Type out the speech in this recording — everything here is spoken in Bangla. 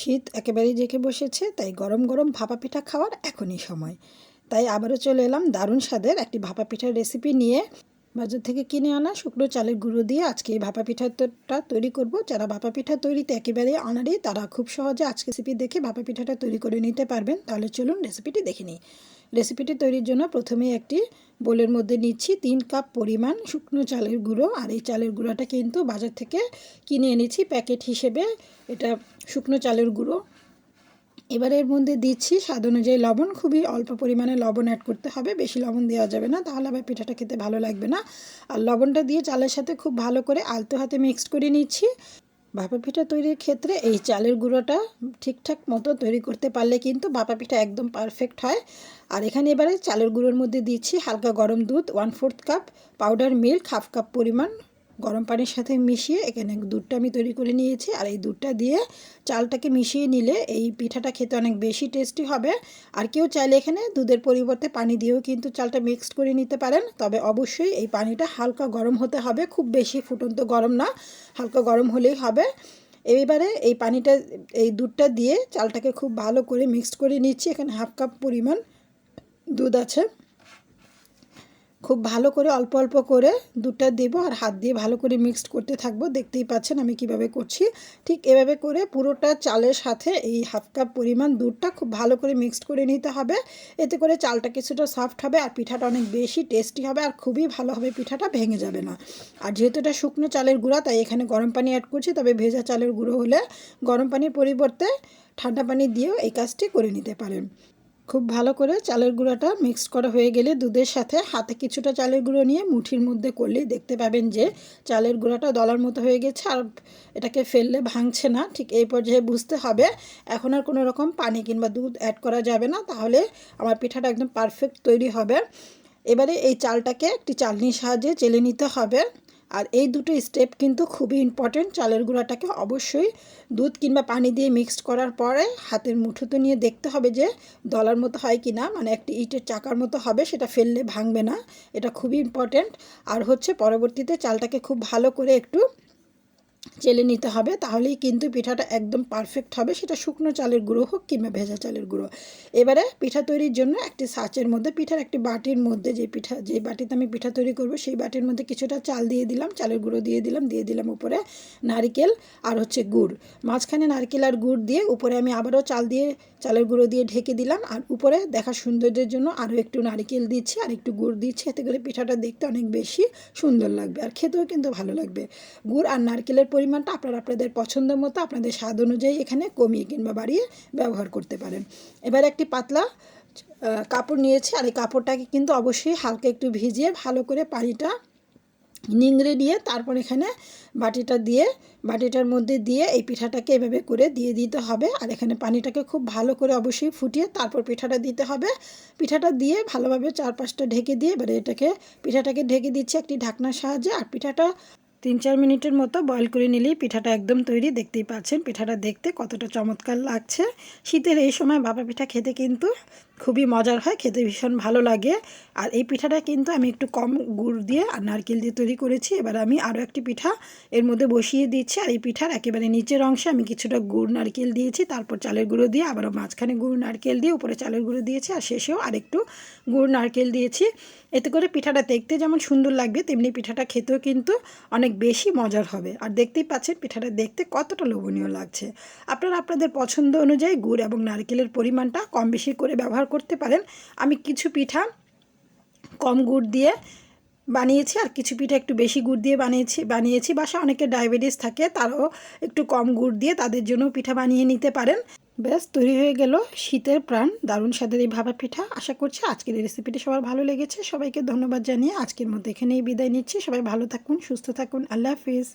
শীত একেবারেই জেঁকে বসেছে, তাই গরম গরম ভাপা পিঠা খাওয়ার এখনই সময়। তাই আবারও চলে এলাম দারুণ স্বাদের একটি ভাপা পিঠার রেসিপি নিয়ে। বাজার থেকে কিনে আনা শুকনো চালের গুঁড়ো দিয়ে আজকে এই ভাপা পিঠাটা তৈরি করব। যারা ভাপা পিঠা তৈরিতে একেবারে আনারি তারা খুব সহজে আজকে রেসিপি দেখে ভাপা পিঠাটা তৈরি করে নিতে পারবেন। তাহলে চলুন রেসিপিটি দেখে নিই। রেসিপিটি তৈরির জন্য প্রথমে একটি বোলের মধ্যে নিচ্ছি তিন কাপ পরিমাণ শুকনো চালের গুঁড়ো। আর এই চালের গুঁড়োটা কিন্তু বাজার থেকে কিনে এনেছি প্যাকেট হিসেবে। এটা শুকনো চালের গুঁড়ো। এবার এর মধ্যে দিচ্ছি স্বাদ অনুযায়ী লবণ। খুবই অল্প পরিমাণে লবণ অ্যাড করতে হবে, বেশি লবণ দেওয়া যাবে না। তাহলে আবার পিঠাটা খেতে ভালো লাগবে না। আর লবণটা দিয়ে চালের সাথে খুব ভালো করে আলতো হাতে মিক্সড করে নিচ্ছি। ভাপা পিঠা তৈরির ক্ষেত্রে এই চালের গুঁড়োটা ঠিকঠাক মতো তৈরি করতে পারলে কিন্তু ভাপা পিঠা একদম পারফেক্ট হয়। আর এখানে এবারে চালের গুঁড়োর মধ্যে দিচ্ছি হালকা গরম দুধ one fourth cup powder milk half cup পরিমাণ গরম পানির সাথে মিশিয়ে এখানে দুধটা আমি তৈরি করে নিয়েছি। আর এই দুধটা দিয়ে চালটাকে মিশিয়ে নিলে এই পিঠাটা খেতে অনেক বেশি টেস্টি হবে। আর কেউ চাইলে এখানে দুধের পরিবর্তে পানি দিয়েও কিন্তু চালটা মিক্সড করে নিতে পারেন। তবে অবশ্যই এই পানিটা হালকা গরম হতে হবে, খুব বেশি ফুটন্ত গরম না, হালকা গরম হলেই হবে। এবারে এই পানিটা, এই দুধটা দিয়ে চালটাকে খুব ভালো করে মিক্সড করে নিচ্ছি। এখানে হাফ কাপ পরিমাণ দুধ আছে। খুব ভালো করে, অল্প অল্প করে দুধটা দেবো আর হাত দিয়ে ভালো করে মিক্সড করতে থাকব। দেখতেই পাচ্ছেন আমি কীভাবে করছি। ঠিক এভাবে করে পুরোটা চালের সাথে এই হাফ কাপ পরিমাণ দুধটা খুব ভালো করে মিক্সড করে নিতে হবে। এতে করে চালটা কিছুটা সফট হবে আর পিঠাটা অনেক বেশি টেস্টি হবে আর খুবই ভালো হবে, পিঠাটা ভেঙে যাবে না। আর যেহেতু এটা শুকনো চালের গুঁড়া, তাই এখানে গরম পানি অ্যাড করছি। তবে ভেজা চালের গুঁড়ো হলে গরম পানির পরিবর্তে ঠান্ডা পানি দিয়েও এই কাজটি করে নিতে পারেন। খুব ভালো করে চালের গুঁড়োটা মিক্স করা হয়ে গেলে দুধের সাথে হাতে কিছুটা চালের গুঁড়ো নিয়ে মুঠির মধ্যে করলেই দেখতে পাবেন যে চালের গুঁড়োটা দলার মতো হয়ে গেছে আর এটাকে ফেললে ভাঙছে না। ঠিক এই পর্যায়ে বুঝতে হবে, এখন আর কোনো রকম পানি কিংবা দুধ অ্যাড করা যাবে না। তাহলে আমার পিঠাটা একদম পারফেক্ট তৈরি হবে। এবারে এই চালটাকে একটি চালনির সাহায্যে চেলে নিতে হবে। আর এই দুটো স্টেপ কিন্তু খুবই ইম্পর্টেন্ট চালের গুঁড়াটাকে অবশ্যই দুধ কিংবা পানি দিয়ে মিক্সড করার পরে হাতের মুঠোতে নিয়ে দেখতে হবে যে দলার মতো হয় কি না মানে একটি ইটের চাকার মতো হবে, সেটা ফেললে ভাঙবে না। এটা খুবই ইম্পর্টেন্ট আর হচ্ছে পরবর্তীতে চালটাকে খুব ভালো করে একটু চেলে নিতে হবে, তাহলেই কিন্তু পিঠাটা একদম পারফেক্ট হবে। সেটা শুকনো চালের গুঁড়ো হোক কিংবা ভেজা চালের গুঁড়ো। এবারে পিঠা তৈরির জন্য একটি সাঁচের মধ্যে, পিঠার একটি বাটির মধ্যে যে পিঠা, যে বাটিতে আমি পিঠা তৈরি করব, সেই বাটির মধ্যে কিছুটা চাল দিয়ে দিলাম, চালের গুঁড়ো দিয়ে দিলাম দিয়ে দিলাম উপরে নারিকেল আর হচ্ছে গুড়। মাঝখানে নারকেল আর গুড় দিয়ে উপরে আমি আবারও চাল দিয়ে, চালের গুঁড়ো দিয়ে ঢেকে দিলাম আর উপরে দেখা সৌন্দর্যের জন্য আরও একটু নারিকেল দিচ্ছি আর একটু গুড় দিচ্ছি, এতে করে পিঠাটা দেখতে অনেক বেশি সুন্দর লাগবে আর খেতেও কিন্তু ভালো লাগবে। গুড় আর নারকেলের পরিমাণটা আপনারা আপনাদের পছন্দ মতো আপনাদের স্বাদ অনুযায়ী এখানে কমিয়ে কিংবা বাড়িয়ে ব্যবহার করতে পারেন। এবার একটি পাতলা কাপড় নিয়েছি আর এই কাপড়টাকে কিন্তু অবশ্যই হালকা একটু ভিজিয়ে ভালো করে পানিটা নিংড়ে নিয়ে তারপর এখানে বাটিটা দিয়ে, বাটিটার মধ্যে দিয়ে এই পিঠাটাকে এভাবে করে দিয়ে দিতে হবে। আর এখানে পানিটাকে খুব ভালো করে অবশ্যই ফুটিয়ে তারপর পিঠাটা দিতে হবে। পিঠাটা দিয়ে ভালোভাবে চারপাশটা ঢেকে দিয়ে এবারে এটাকে, পিঠাটাকে ঢেকে দিচ্ছি একটি ঢাকনার সাহায্যে। আর পিঠাটা তিন চার মিনিটের মতো বয়ল করে নিলেই পিঠাটা একদম তৈরি। দেখতেই পাচ্ছেন, পিঠাটা দেখতে কতটা চমৎকার লাগছে। শীতের এই সময় বাবা পিঠা খেতে কিন্তু খুবই মজার হয়, খেতে ভীষণ ভালো লাগে। আর এই পিঠাটা কিন্তু আমি একটু কম গুড় দিয়ে আর নারকেল দিয়ে তৈরি করেছি। এবার আমি আরও একটি পিঠা এর মধ্যে বসিয়ে দিচ্ছি। আর এই পিঠার একেবারে নিচের অংশে আমি কিছুটা গুড় নারকেল দিয়েছি। তারপর চালের গুঁড়ো দিয়ে আবারও মাঝখানে গুড় নারকেল দিয়ে উপরে চালের গুঁড়ো দিয়েছি। আর শেষেও আরেকটু গুড় নারকেল দিয়েছি। এতে করে পিঠাটা দেখতে যেমন সুন্দর লাগবে, তেমনি পিঠাটা খেতেও কিন্তু অনেক বেশি মজার হবে। আর দেখতেই পাচ্ছেন পিঠাটা দেখতে কতটা লোভনীয় লাগছে। আপনারা আপনাদের পছন্দ অনুযায়ী গুড় এবং নারকেলের পরিমাণটা কম বেশি করে ব্যবহার করতে পারেন। আমি কিছু পিঠা কম গুড় দিয়ে বানিয়েছি আর কিছু পিঠা একটু বেশি গুড় দিয়ে বানিয়েছি বানিয়েছি। বাসা অনেকে ডায়াবেটিস থাকে, তারাও একটু কম গুড় দিয়ে তাদের জন্য পিঠা বানিয়ে নিতে পারেন। ব্যাস, তৈরি হয়ে গেল শীতের প্রাণ, দারুণ স্বাদের এই ভাবা পিঠা। আশা করছি আজকের এই রেসিপিটি সবার ভালো লেগেছে। সবাইকে ধন্যবাদ জানিয়ে আজকের মধ্যে এখানেই বিদায় নিচ্ছি। সবাই ভালো থাকুন, সুস্থ থাকুন। আল্লাহ হাফিজ।